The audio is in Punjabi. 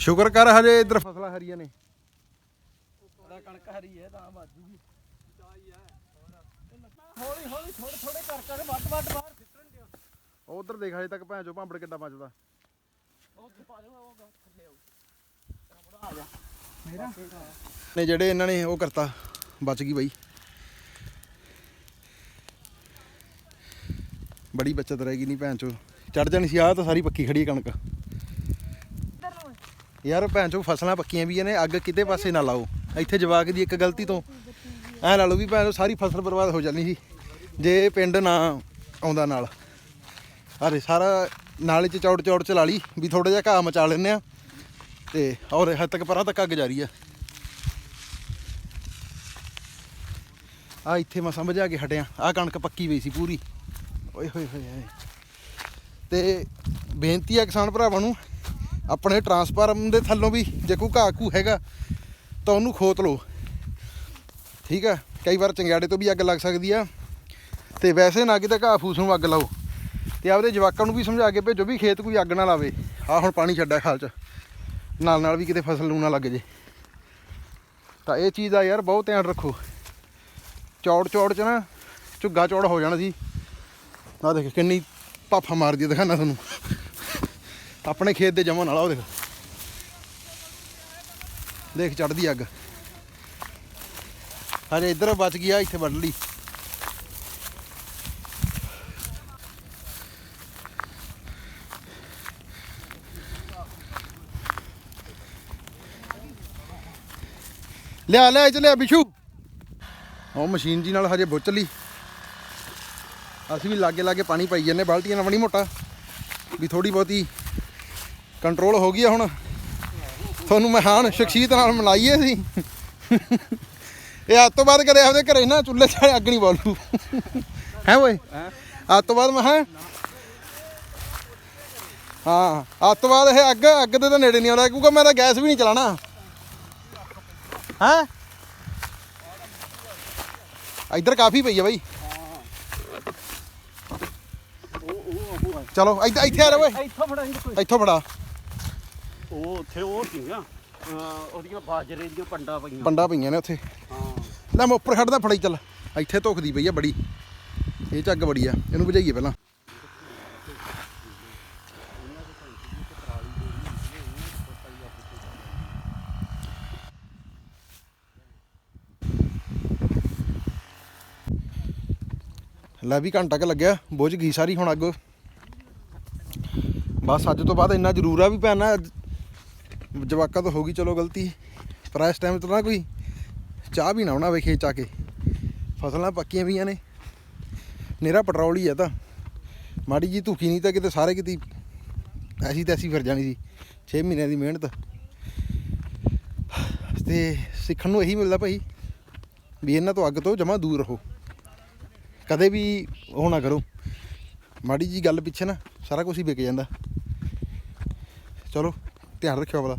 ਸ਼ੁਕਰ ਕਰ ਹਜੇ ਇੱਧਰ। ਫਸਲਾਂ ਹਰੀਆਂ ਨੇ। ਦਾ ਕਣਕ ਹਰੀ ਹੈ ਤਾਂ ਬਾਜੂਗੀ ਹੌਲੀ ਹੌਲੀ ਥੋੜੇ ਥੋੜੇ ਕਰ ਕਰ ਵੱਟ ਵੱਟ ਬਾਹਰ ਸਿੱਟਣ ਦਿਓ। ਉਧਰ ਦੇਖ ਹਜੇ ਤੱਕ ਭੈਣ ਚੋ ਭਾਂਬੜ ਕਿੱਦਾਂ ਬਚਦਾ ਉੱਥੇ ਪਾ ਦੇਣਾ ਉਹ ਥੱਲੇ ਆਉ ਮੁੰਡਾ ਆ ਜਾ। ਮੇਰਾ? ਨੇ ਜਿਹੜੇ ਇਹਨਾਂ ਨੇ ਉਹ ਕਰਤਾ ਬਚ ਗਈ ਬਾਈ। ਬੜੀ ਬੱਚਤ ਰਹੇਗੀ ਨਹੀਂ ਭੈਣ ਚੋ ਚੜ ਜਾਣੀ ਸੀ, ਆਹ ਤਾਂ ਸਾਰੀ ਪੱਕੀ ਖੜੀ ਹੈ ਕਣਕ। ਯਾਰ ਭੈਣ ਚੋ ਫਸਲਾਂ ਪੱਕੀਆਂ ਵੀ ਨੇ, ਅੱਗ ਕਿਤੇ ਪਾਸੇ ਨਾ ਲਾਓ। ਇੱਥੇ ਜਵਾਕ ਦੀ ਇੱਕ ਗਲਤੀ ਤੋਂ ਐ ਲਾ ਲਓ ਵੀ ਭੈਣ ਚੋ ਸਾਰੀ ਫਸਲ ਬਰਬਾਦ ਹੋ ਜਾਣੀ ਸੀ, ਜੇ ਪਿੰਡ ਨਾ ਆਉਂਦਾ ਨਾਲ। ਅਰੇ ਸਾਰਾ ਨਾਲੇ ਚ ਚੌੜ ਚੌੜ ਚ ਲਾ ਲਈ, ਵੀ ਥੋੜਾ ਜਿਹਾ ਘਾਹ ਮਚਾ ਲੈਨੇ ਆ ਤੇ ਔਰ ਹੱਦ ਤੱਕ ਪਰਾਂ ਤੱਕ ਅੱਗ ਜਾ ਰਹੀ ਆ। ਆ ਇੱਥੇ ਮੈਂ ਸਮਝ ਆ ਕੇ ਹਟਿਆ ਆ ਕਣਕ ਪੱਕੀ ਹੋਈ ਸੀ ਪੂਰੀ। ਓਏ ਹੋਏ ਹੋਏ। ਤੇ ਬੇਨਤੀ ਆ ਕਿਸਾਨ ਭਰਾਵਾਂ ਨੂੰ, ਆਪਣੇ ਟਰਾਂਸਫਾਰਮ ਦੇ ਥੱਲੋਂ ਵੀ ਜੇ ਕੋਈ ਘਾਹ ਘੂ ਹੈਗਾ, ਤਾਂ ਉਹਨੂੰ ਖੋਤ ਲਓ। ਠੀਕ ਆ? ਕਈ ਵਾਰ ਚੰਗਿਆੜੇ ਤੋਂ ਵੀ ਅੱਗ ਲੱਗ ਸਕਦੀ ਆ। ਤੇ ਵੈਸੇ ਨਾ ਕਿਤੇ ਘਾਹ ਫੂਸ ਨੂੰ ਅੱਗ ਲਾਓ। ਤੇ ਆਪਦੇ ਜਵਾਕਾਂ ਨੂੰ ਵੀ ਸਮਝਾ ਕੇ ਭੇਜੋ ਵੀ ਖੇਤ ਕੋਈ ਅੱਗ ਨਾ ਲਾਵੇ। ਆ ਹੁਣ ਪਾਣੀ ਛੱਡਿਆ ਖਾਲ ਚ। ਨਾਲ ਨਾਲ ਵੀ ਕਿਤੇ ਫਸਲ ਨੂੰ ਨਾ ਲੱਗ ਜੇ। ਤਾਂ ਇਹ ਚੀਜ਼ ਦਾ ਯਾਰ ਬਹੁਤ ਧਿਆਨ ਰੱਖੋ। ਚੌੜ ਚੌੜ ਚ ਨਾ ਝੁੱਗਾ ਚੌੜ ਹੋ ਜਾਣਾ ਸੀ। ਆ ਦੇਖ ਕਿੰਨੀ ਪਾਫਾ ਮਾਰਦੀ ਆ ਦਿਖਾਣਾ ਤੁਹਾਨੂੰ। ਆਪਣੇ ਖੇਤ ਦੇ ਜਮਨ ਵਾਲਾ ਉਹ ਦੇਖ। ਦੇਖ ਚੜਦੀ ਅੱਗ। ਹਜੇ ਇੱਧਰ ਬਚ ਗਿਆ ਇੱਥੇ ਵੱਢ ਲਈ। ਲਿਆ ਲਿਆ ਇਹ ਚ ਲਿਆ, ਬਿਸ਼ੂ। ਉਹ ਮਸ਼ੀਨ ਜੀ ਨਾਲ ਹਜੇ ਬੁੱਚ ਲਈ। ਅਸੀਂ ਵੀ ਲਾਗੇ ਲਾਗੇ ਪਾਣੀ ਪਾਈ ਜਾਂਦੇ ਬਾਲਟੀਆਂ ਨਾਲ ਬਣੀ ਮੋਟਾ। ਵੀ ਥੋੜੀ ਬਹੁਤੀ ਕੰਟਰੋਲ ਹੋ ਗਈ ਆ ਹੁਣ। ਤੁਹਾਨੂੰ ਮੈਂ ਹਾਨ ਸ਼ਖਸੀਅਤ ਨਾਲ ਮਿਲਾਈਏ ਸੀ ਇਹ ਅੱਜ ਤੋਂ ਬਾਅਦ ਕਰੇ ਆਪਦੇ ਘਰੇ ਨਾ ਚੁੱਲ੍ਹੇ 'ਚ ਅੱਗ ਨਹੀਂ ਬਾਲੂ। ਹੈ ਓਏ ਅੱਜ ਤੋਂ ਬਾਅਦ ਮੈਂ ਹਾਂ? ਹਾਂ ਅੱਜ ਤੋਂ ਬਾਅਦ ਇਹ ਅੱਗ ਅੱਗ ਦੇ ਤਾਂ ਨੇੜੇ ਨਹੀਂ ਆਉਣਾ ਕਿਉਂਕਿ ਮੈਂ ਤਾਂ ਗੈਸ ਵੀ ਨਹੀਂ ਚਲਾਣਾ ਹੈ? ਇੱਧਰ ਕਾਫੀ ਪਈ ਆ ਬਾਈ। ਚਲੋ ਇੱਧਰ ਇੱਥੇ ਆ ਜਾ ਓਏ। ਇੱਥੋਂ ਫੜਾ ਇੱਥੋਂ ਫੜਾ। ਉਹ ਉੱਥੇ ਉਹ ਅਹ ਉਹਦੀਆਂ ਬਾਜਰੇ ਦੀਆਂ ਪੰਡਾ ਪਈਆਂ। ਪੰਡਾ ਪਈਆਂ ਨੇ ਉੱਥੇ। ਹਾਂ। ਲੈ ਮੈਂ ਉੱਪਰ ਖੜਦਾ ਫੜਾਈ ਚੱਲ। ਇੱਥੇ ਧੁਖਦੀ ਪਈ ਆ ਬੜੀ। ਇਹ ਅੱਗ ਬੜੀ ਆ। ਇਹਨੂੰ ਬੁਝਾਈਏ ਪਹਿਲਾਂ। ਲੈ ਵੀ ਘੰਟਾ ਕ ਲੱਗਿਆ। ਬੁਝ ਗਈ ਸਾਰੀ ਹੁਣ ਅੱਗ। ਬਸ ਅੱਜ ਤੋਂ ਬਾਅਦ ਇੰਨਾ ਜ਼ਰੂਰ ਆ ਵੀ ਭੈਣਾ ਜਵਾਕਾਂ ਤੋਂ ਹੋ ਗਈ ਚਲੋ ਗਲਤੀ, ਪਰ ਇਸ ਟਾਈਮ ਤੋਂ ਨਾ ਕੋਈ ਚਾਹ ਵੀ ਨਾ ਆਉਣਾ ਵੇ ਖੇਤ ਆ ਕੇ। ਫਸਲਾਂ ਪੱਕੀਆਂ ਪਈਆਂ ਨੇ, ਨੇਰਾ ਪੈਟਰੋਲ ਹੀ ਆ ਤਾਂ। ਮਾੜੀ ਜੀ ਧੁਖੀ ਨਹੀਂ ਤਾਂ ਕਿਤੇ ਸਾਰੇ ਕਿਤੇ ਐਸੀ ਤੈਸੀ ਫਿਰ ਜਾਣੀ ਸੀ 6 ਮਹੀਨਿਆਂ ਦੀ ਮਿਹਨਤ। ਤੇ ਸਿੱਖਣ ਨੂੰ ਇਹੀ ਮਿਲਦਾ ਭਾਈ ਵੀ ਇਹਨਾਂ ਤੋਂ ਅੱਗ ਤੋਂ ਜਮਾ ਦੂਰ ਰਹੋ। ਕਦੇ ਵੀ ਉਹ ਨਾ ਕਰੋ। ਮਾੜੀ ਜੀ ਗੱਲ ਪਿੱਛੇ ਨਾ ਸਾਰਾ ਕੁਝ ਹੀ ਵਿਕ ਜਾਂਦਾ। ਚਲੋ ਧਿਆਨ ਰੱਖਿਓ ਵਾਲਾ